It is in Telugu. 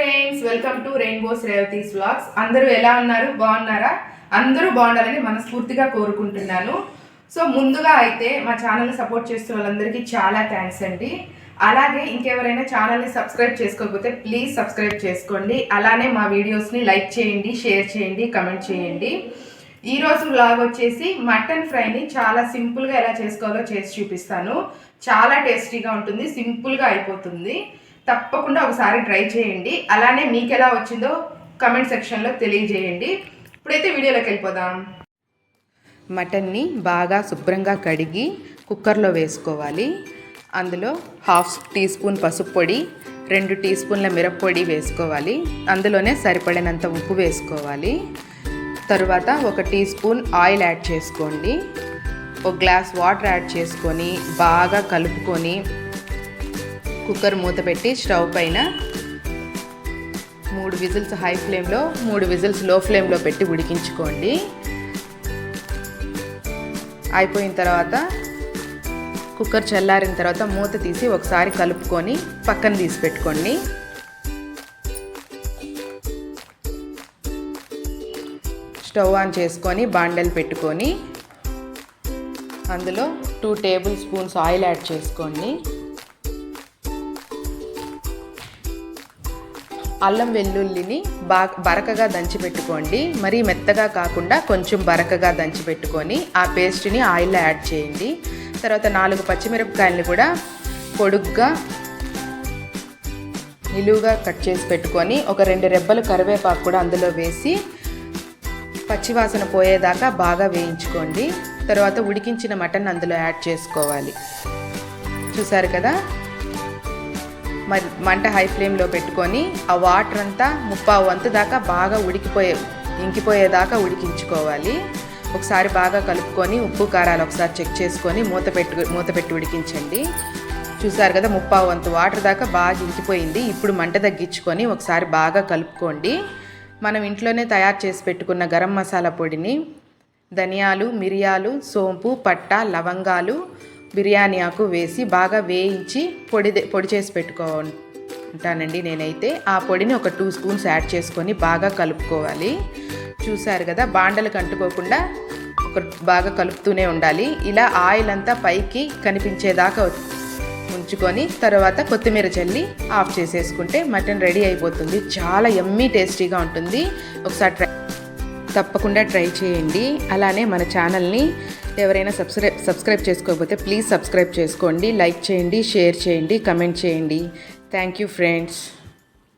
Friends welcome to rainbow's Revathi's vlogs అందరూ ఎలా ఉన్నారు? బాగున్నారా? అందరూ బాగుండాలని మనస్ఫూర్తిగా కోరుకుంటున్నాను. సో ముందుగా అయితే మా ఛానల్ని సపోర్ట్ చేస్తున్న వాళ్ళందరికీ చాలా థ్యాంక్స్ అండి. అలాగే ఇంకెవరైనా ఛానల్ని సబ్స్క్రైబ్ చేసుకోకపోతే ప్లీజ్ సబ్స్క్రైబ్ చేసుకోండి. అలానే మా వీడియోస్ని లైక్ చేయండి షేర్ చేయండి కమెంట్ చేయండి. ఈరోజు బ్లాగ్ వచ్చేసి మటన్ ఫ్రైని చాలా సింపుల్గా ఎలా చేసుకోవాలో చేసి చూపిస్తాను. చాలా టేస్టీగా ఉంటుంది సింపుల్గా అయిపోతుంది. తప్పకుండా ఒకసారి ట్రై చేయండి. అలానే మీకు ఎలా వచ్చిందో కమెంట్ సెక్షన్లో తెలియజేయండి. ఇప్పుడైతే వీడియోలోకి వెళ్ళిపోదాం. మటన్ని బాగా శుభ్రంగా కడిగి కుక్కర్లో వేసుకోవాలి. అందులో హాఫ్ టీ స్పూన్ పసుపు పొడి రెండు టీ స్పూన్ల మిరప్పొడి వేసుకోవాలి. అందులోనే సరిపడినంత ఉప్పు వేసుకోవాలి. తరువాత ఒక టీ స్పూన్ ఆయిల్ యాడ్ చేసుకోండి. ఒక గ్లాస్ వాటర్ యాడ్ చేసుకొని బాగా కలుపుకొని కుక్కర్ మూత పెట్టి స్టవ్ పైన మూడు విజిల్స్ హై ఫ్లేమ్లో మూడు విజిల్స్లో ఫ్లేమ్లో పెట్టి ఉడికించుకోండి. అయిపోయిన తర్వాత కుక్కర్ చల్లారిన తర్వాత మూత తీసి ఒకసారి కలుపుకొని పక్కన తీసి పెట్టుకోండి. స్టవ్ ఆన్ చేసుకొని బాండలు పెట్టుకొని అందులో two tablespoons oil add చేసుకోండి. అల్లం వెల్లుల్లిని బాగా బరకగా దంచి పెట్టుకోండి మరీ మెత్తగా కాకుండా కొంచెం బరకగా దంచి పెట్టుకొని ఆ పేస్ట్ని ఆయిల్లో యాడ్ చేయండి. తర్వాత నాలుగు పచ్చిమిరపకాయలను కూడా పొడుగ్గా నిలువుగా కట్ చేసి పెట్టుకొని ఒక రెండు రెబ్బలు కరివేపాకు కూడా అందులో వేసి పచ్చివాసన పోయేదాకా బాగా వేయించుకోండి. తర్వాత ఉడికించిన మటన్ అందులో యాడ్ చేసుకోవాలి. చూసారు కదా? మరి మంట హై ఫ్లేమ్లో పెట్టుకొని ఆ వాటర్ అంతా ముప్పా వంతు దాకా బాగా ఉడికిపోయే ఇంకిపోయేదాకా ఉడికించుకోవాలి. ఒకసారి బాగా కలుపుకొని ఉప్పు కారాలు ఒకసారి చెక్ చేసుకొని మూత పెట్టు మూత పెట్టి ఉడికించండి. చూసారు కదా ముప్పా వంతు వాటర్ దాకా బాగా ఇంకిపోయింది. ఇప్పుడు మంట తగ్గించుకొని ఒకసారి బాగా కలుపుకోండి. మనం ఇంట్లోనే తయారు చేసి పెట్టుకున్న గరం మసాలా పొడిని ధనియాలు మిరియాలు సోంపు పట్ట లవంగాలు బిర్యానీ ఆకు వేసి బాగా వేయించి పొడి పొడి చేసి పెట్టుకుంటానండి నేనైతే. ఆ పొడిని ఒక టూ స్పూన్స్ యాడ్ చేసుకొని బాగా కలుపుకోవాలి. చూసారు కదా బాండలకు అంటుకోకుండా ఒక బాగా కలుపుతూనే ఉండాలి. ఇలా ఆయిల్ అంతా పైకి కనిపించేదాకా ఉంచుకొని తర్వాత కొత్తిమీర చల్లి ఆఫ్ చేసేసుకుంటే మటన్ రెడీ అయిపోతుంది. చాలా ఎమ్మీ టేస్టీగా ఉంటుంది. ఒకసారి ట్రై తప్పకుండా ట్రై చేయండి. అలానే మన ఛానల్ని ఎవరైనా సబ్స్క్రైబ్ సబ్స్క్రైబ్ చేసుకోకపోతే ప్లీజ్ సబ్స్క్రైబ్ చేసుకోండి లైక్ చేయండి షేర్ చేయండి కమెంట్ చేయండి. Thank you friends